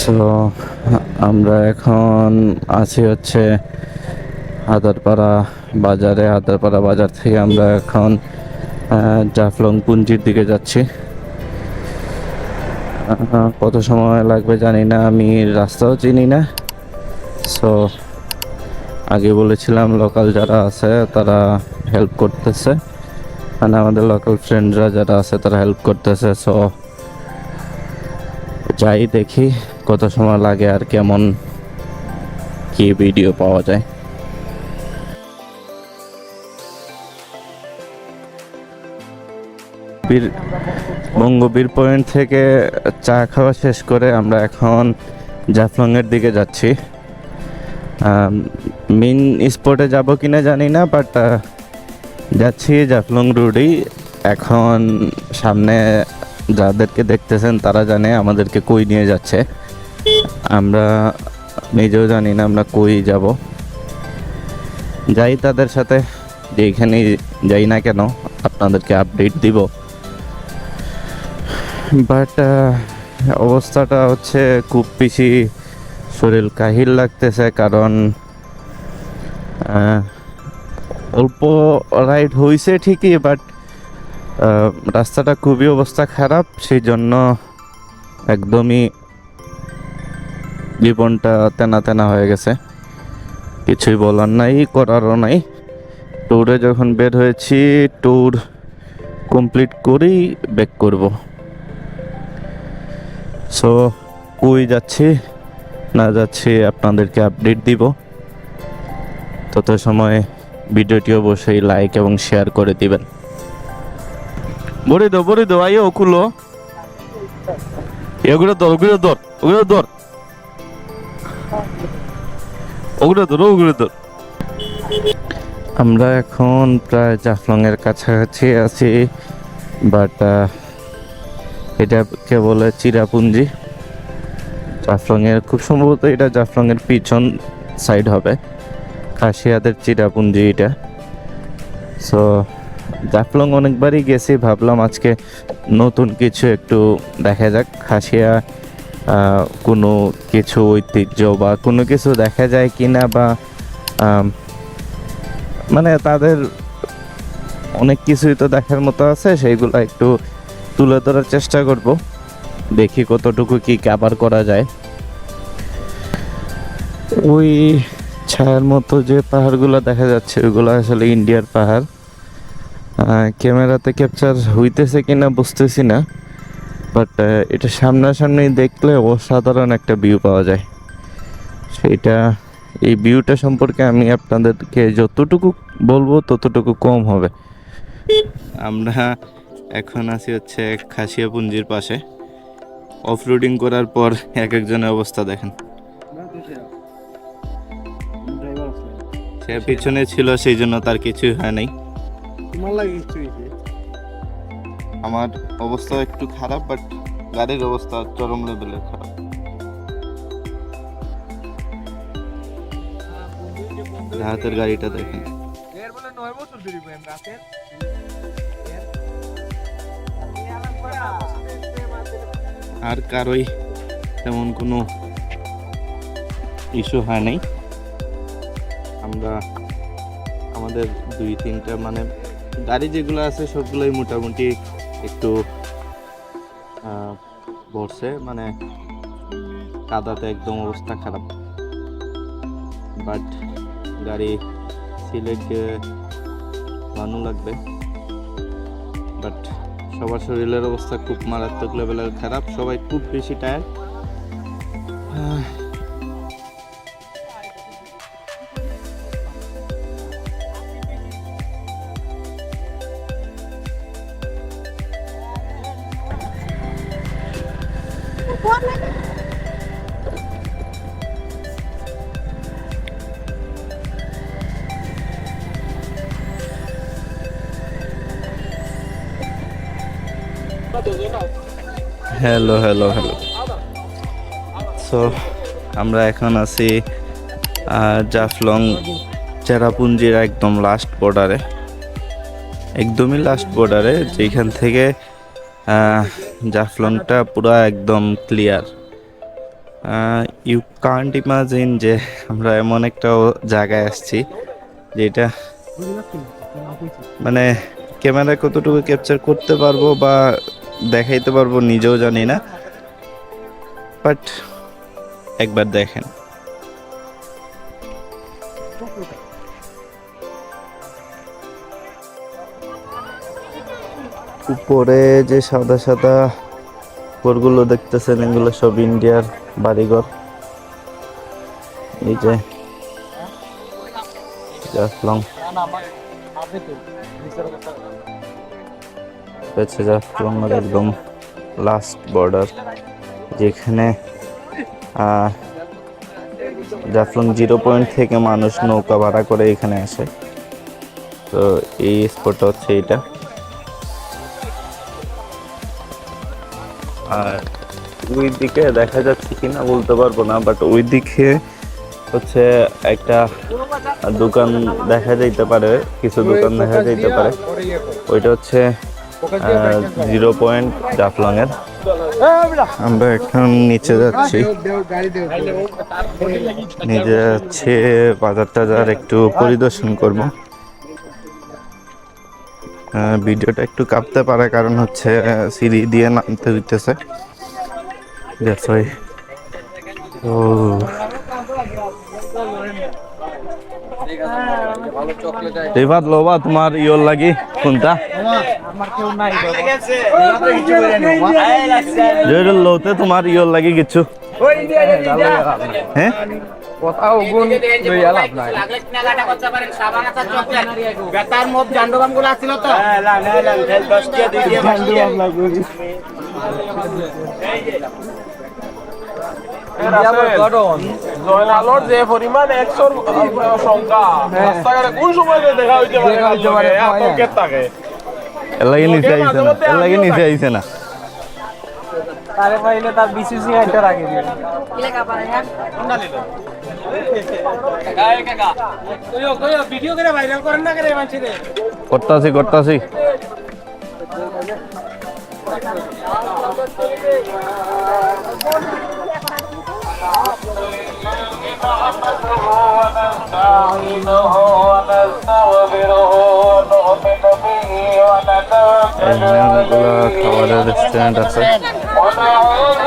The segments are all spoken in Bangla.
সো আমরা এখন আছি হচ্ছে হাদারপাড়া বাজারে। হাদারপাড়া বাজার থেকে আমরা এখন জাফলং পুঞ্জির দিকে যাচ্ছি। কত সময় লাগবে জানি না, আমি রাস্তাও চিনি না। সো আগে বলেছিলাম লোকাল যারা আছে, তারা হেল্প করতেছে। মানে আমাদের লোকাল ফ্রেন্ডরা যারা আছে, তারা হেল্প করতেছে। সো যাই দেখি। কত সময় লাগে আর কেমন কি ভিডিও পাওয়া যায়। বীর, বঙ্গবীর পয়েন্ট থেকে চা খাওয়া শেষ করে আমরা এখন জাফলংয়ের দিকে যাচ্ছি। মেন স্পটে যাব কিনা জানি না বাট যাচ্ছি জাফলং রোডেই এখন সামনে যাদেরকে দেখতেছেন তারা জানে আমাদেরকে কই নিয়ে যাচ্ছে। আমরা নিজেও জানি না আমরা কই যাব। যাই তাদের সাথে যেখানে যাই না কেন, আপনাদেরকে আপডেট দিব। বাট অবস্থাটা হচ্ছে খুব বেশি শরীর কাহিল লাগতেছে কারণ অল্প রাইড হয়েছে ঠিকই বাট রাস্তাটা খুবই অবস্থা খারাপ সেই জন্য একদমই জীবনটা তেনা তেনা হয়ে গেছে। কিছুই বলার নাই, করারও নাই। ট্যুরে যখন বের হয়েছি ট্যুর কমপ্লিট করেই ব্যাক করব। সো কই যাচ্ছি, না যাচ্ছি আপনাদেরকে আপডেট দিব। তত সময় ভিডিওটি অবশ্যই লাইক এবং শেয়ার করে দিবেন। বড়ি দো বড়ি দো আইও কুলো এগুলো ধর, ওগুলো ধর ওগুলো ধর। ওগুলো ধর, ওগুলো আমরা এখন প্রায় জাফলং এর কাছাকাছি আছি বাট এটাকে বলে চিরাপুঞ্জি। জাফলং এর খুব সম্ভবত এটা জাফলং এর পিছন সাইড হবে। খাসিয়াদের চিরাপুঞ্জি এটা। সো জাফলং অনেকবারই গেছি, ভাবলাম আজকে নতুন কিছু একটু দেখা যাক। খাসিয়া কোনো কিছু ঐতিহ্য বা কোনো কিছু দেখা যায় কি না বা মানে তাদের অনেক কিছুই তো দেখার মতো আছে, সেইগুলো একটু তুলে ধরার চেষ্টা করব। দেখি কতটুকু কি কাভার করা যায়। ওই ছায়ার মতো যে পাহাড়গুলো দেখা যাচ্ছে, ওইগুলো আসলে ইন্ডিয়ার পাহাড়। ক্যামেরাতে ক্যাপচার হইতেছে কিনা বুঝতেছি না। বাট এটা সামনাসামনি দেখলে অসাধারণ একটা ভিউ পাওয়া যায়। সেটা, এই ভিউটা সম্পর্কে আমি আপনাদেরকে যতটুকু বলব, ততটুকু কম হবে। আমরা এখন আছি হচ্ছে খাসিয়া পুঞ্জির পাশে। অফ রোডিং করার পর এক একজনের অবস্থা দেখেন। সে পিছনে ছিল, সেই জন্য তার কিছুই হয় নাই। লাগে আমার অবস্থা একটু খারাপ বাট গাড়ির অবস্থা চরম লেভেলের খারাপ। রাহাতের গাড়িটা দেখেন। রাতের। আর কারোই তেমন কোনো ইস্যু হয় নাই। আমরা আমাদের দুই তিনটা মানে গাড়ি যেগুলো আছে সবগুলোই মোটামুটি একটু ভরছে মানে কাদাতে একদম অবস্থা খারাপ। বাট গাড়ি, সিলেট ভালো লাগবে। বাট সবার শরীরের অবস্থা খুব মারাত্মক লেভেলের খারাপ, সবাই খুব বেশি tired hello hello hello so আমরা এখন আছি জাফলং চেরাপুঞ্জির একদম লাস্ট বর্ডারে একদমই লাস্ট বর্ডারে যেখান থেকে জাফলংটা পুরো একদম ক্লিয়ার ইউ কান্ট ইমাজিন যে আমরা এমন একটা জায়গায় আসছি যেটা মানে ক্যামেরায় কতটুকু ক্যাপচার করতে পারব বা দেখাইতে পারব নিজেও জানি না বাট একবার দেখেন। উপরে যে সাদা সাদা ঘরগুলো দেখতেছেন, এগুলো সব ইন্ডিয়ার বাড়িঘর। এই যে জাফলং একদম লাস্ট বর্ডার যেখানে জাফলং জিরো পয়েন্ট থেকে মানুষ নৌকা ভাড়া করে এখানে আসে। তো এই স্পটটা হচ্ছে এইটা। আর ওই দিকে দেখা যাচ্ছে কিনা বলতে পারব না বাট ওই দিকে হচ্ছে একটা দোকান দেখা যাইতে পারে, কিছু দোকান দেখা যাইতে পারে। ওইটা হচ্ছে জিরো পয়েন্ট জাফলং এর আমরা এখন নিচে যাচ্ছি। নিচে যাচ্ছে বাজার টাজার একটু পরিদর্শন করব। ভিডিওটা একটু কাঁপতে পারে কারণ হচ্ছে সিঁড়ি দিয়ে নামতে why. ও। এবার লোবা তোমার ইয়োর লাগি কোনটা? লোতে তোমার ইয়োর লাগি কিছু। হ্যাঁ? কোথাও গুণ লইয়া লাভ নাই বেতার মধ্যে জান্ডবামগুলো আসছিল তো জয়নালর যে পরিমাণ একশোর সংখ্যা রাস্তাঘাটে কোন সময় দেখা হইতে পারে দেখা হইতে পারে, এত হ্যাঁ। গেট থাকে এর লাগি নিচে আইছে না লাগি নিচে আইছে না তারে পাইলে তার বিসিসি আইটা রাখি দিবে ভিডিও করে ভাইরাল করেন না করে মানুষের করতাছি করতাছি। অনেকগুলো খাবারের রেস্টুরেন্ট আছে।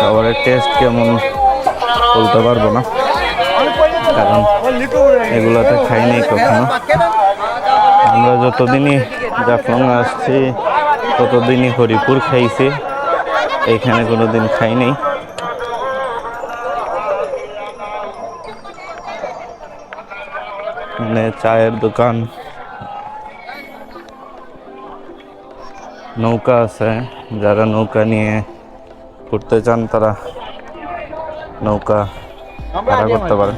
খাবারের টেস্ট কেমন বলতে পারব না। কারণ এগুলোতে খাইনি কখনো। আমরা যতদিনই জাফলং আসছি, ততদিনই হরিপুর খাইছি। এখানে কোনোদিন খাইনি। মানে চায়ের দোকান। নৌকা আছে, যারা নৌকা নিয়ে ঘুরতে চান তারা নৌকা ভাড়া করতে পারে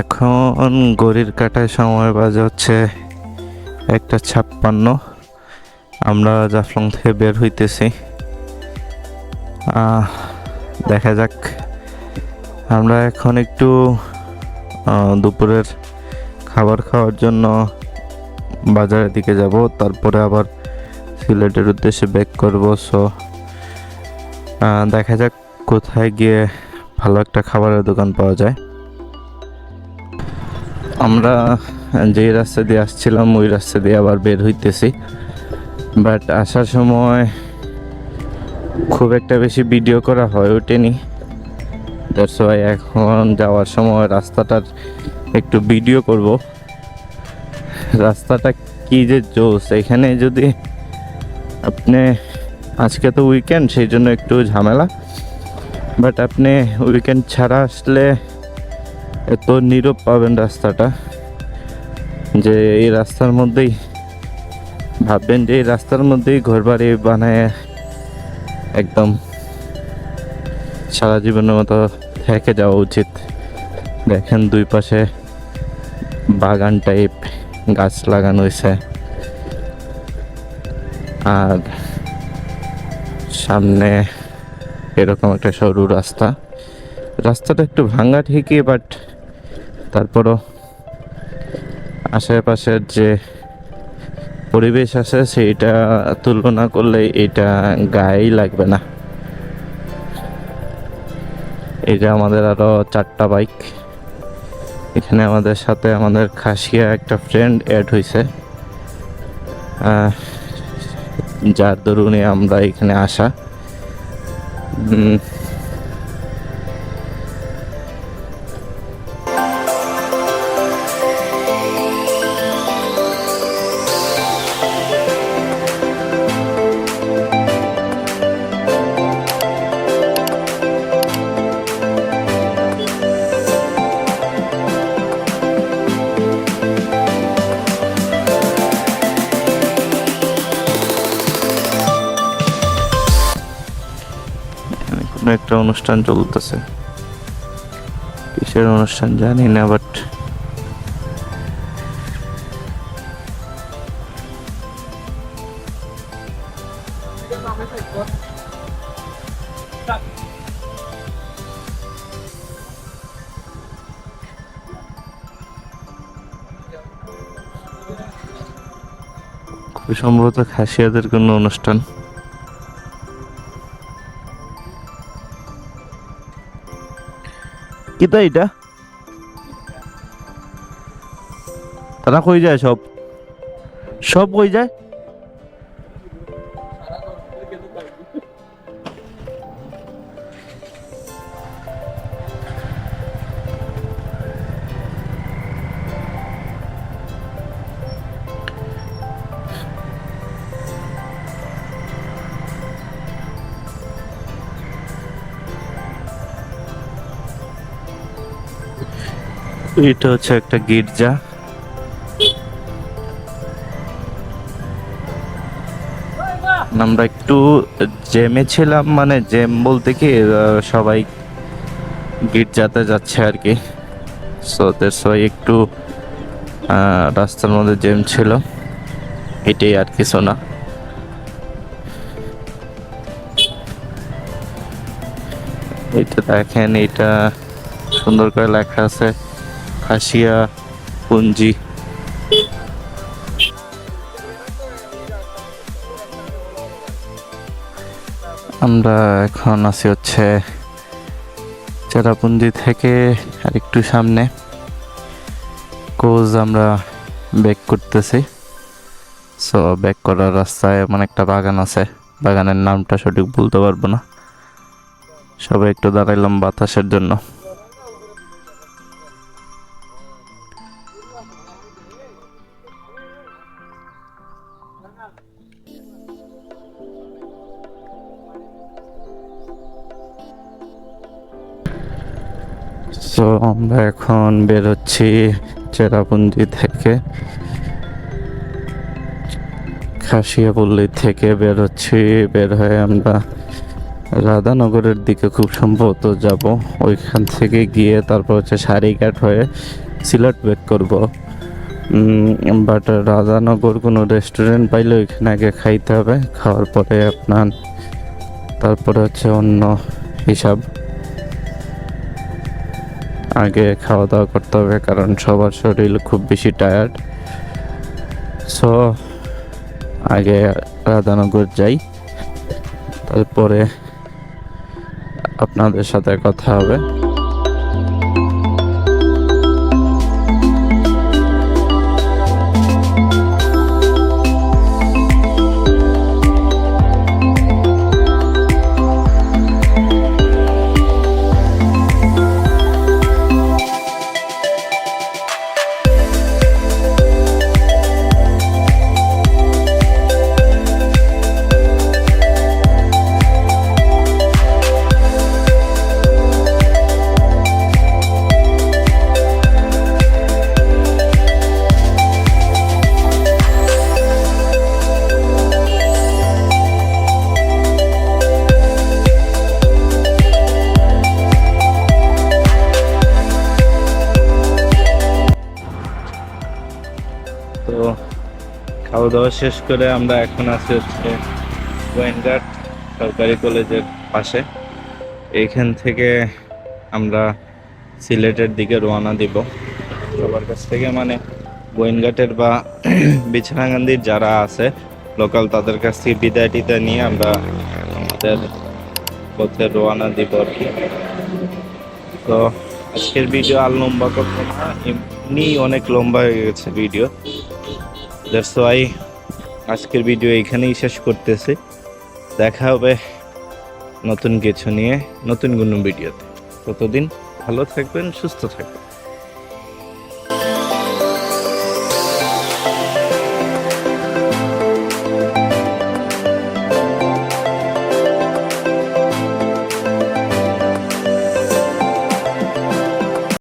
এখন গড়ির কাটায় সময় বাজে হচ্ছে একটা ছাপ্পান্ন। আমরা জাফলং থেকে বের হইতেছি। দেখা যাক। আমরা এখন একটু দুপুরের খাবার খাওয়ার জন্য বাজারের দিকে যাব। তারপরে আবার সিলেটের উদ্দেশ্যে ব্যাক করব। সো দেখা যাক কোথায় গিয়ে ভালো একটা খাবারের দোকান পাওয়া যায়। আমরা যেই রাস্তা দিয়ে আসছিলাম, ওই রাস্তা দিয়ে আবার বের হইতেছি। বাট আসার সময় খুব একটা বেশি ভিডিও করা হয় ওঠেনি। দ্যাটস ওয়াই এখন যাওয়ার সময় রাস্তাটার একটু ভিডিও করব। রাস্তাটা কি যে জোস, এখানে যদি আপনি, আজকে তো উইকেন্ড সেই জন্য একটু ঝামেলা। বাট আপনি উইকেন্ড ছাড়া আসলে এত নীরব পাবেন রাস্তাটা, যে এই রাস্তার মধ্যেই ভাববেন যে রাস্তার মধ্যেই ঘর বাড়ি বানায় একদম সারা জীবনের মতো থেকে যাওয়া উচিত। দেখেন দুই পাশে বাগান টাইপ গাছ লাগানো হয়েছে আর সামনে এরকম একটা সরু রাস্তা। রাস্তাটা একটু ভাঙা ঠিকই বাট তারপরও আশেপাশের যে পরিবেশ আছে সেইটা তুলনা করলে এটা গায়েই লাগবে না। এটা আমাদের আরও চারটা বাইক। এখানে আমাদের সাথে আমাদের খাসিয়া একটা ফ্রেন্ড অ্যাড হয়েছে যার দরুনে আমরা এখানে আসা। একটা অনুষ্ঠান চলতেছে। কিসের অনুষ্ঠান জানি না বাট খুব সম্ভবত খাসিয়াদের কোনো অনুষ্ঠান। কিতা এটা তারা কই যায় সব? সব কই যায়? এটা হচ্ছে একটা গির্জা। আমরা একটু জেমে ছিলাম মানে জেম বলতে কি সবাই গির্জাতে যাচ্ছে আর কি। সো দ্যাটস একটু রাস্তার মধ্যে জেম ছিল। এটাই আর কিছু না। এটা দেখেন, এটা সুন্দর করে লেখা আছে। খাসিয়া পুঞ্জি। আমরা এখন আছি হচ্ছে চেরাপুঞ্জি থেকে আর একটু সামনে। কোজ আমরা ব্যাক করতেছি। সো ব্যাক করার রাস্তায় এমন একটা বাগান আছে। বাগানের নামটা সঠিক বলতে পারব না। সবাই একটু দাঁড়াইলাম বাতাসের জন্য। সো আমরা এখন বের হচ্ছি চেরাপুঞ্জি থেকে। খাসিয়াপল্লি থেকে বের হচ্ছি বের হয়ে আমরা রাধানগরের দিকে খুব সম্ভবত যাব। ওইখান থেকে গিয়ে তারপর হচ্ছে সারিঘাট হয়ে সিলেট ব্যাক করব। বাট রাধানগর কোনো রেস্টুরেন্ট পাইলে ওইখানে আগে খাইতে হবে। খাওয়ার পরে আপনার, তারপরে হচ্ছে অন্য হিসাব। আগে খাওয়া দাওয়া করতে হবে, কারণ সবার শরীর খুব বেশি টায়ার্ড সো আগে রাধানগর যাই, তারপরে আপনাদের সাথে কথা হবে। তো খাওয়া দাওয়া শেষ করে আমরা এখন আছি হচ্ছে গোয়েনঘাট সরকারি কলেজের পাশে। এইখান থেকে আমরা সিলেটের দিকে রওনা দিব। সবার কাছ থেকে মানে গোয়েনঘাটের বা বিছানাকান্দির যারা আছে লোকাল তাদের কাছ থেকে বিদায় টিদায় নিয়ে আমরা আমাদের পথে রোয়ানা দিব আর কি। তো আজকের ভিডিও আর লম্বা করব না, এমনি অনেক লম্বা হয়ে গেছে ভিডিও। দ্যাটস ওয়াই আজকের ভিডিও এখানেই শেষ করতেছি। দেখা হবে নতুন কিছু নিয়ে, নতুন কোনো ভিডিওতে ততদিন ভালো থাকবেন, সুস্থ থাকবেন।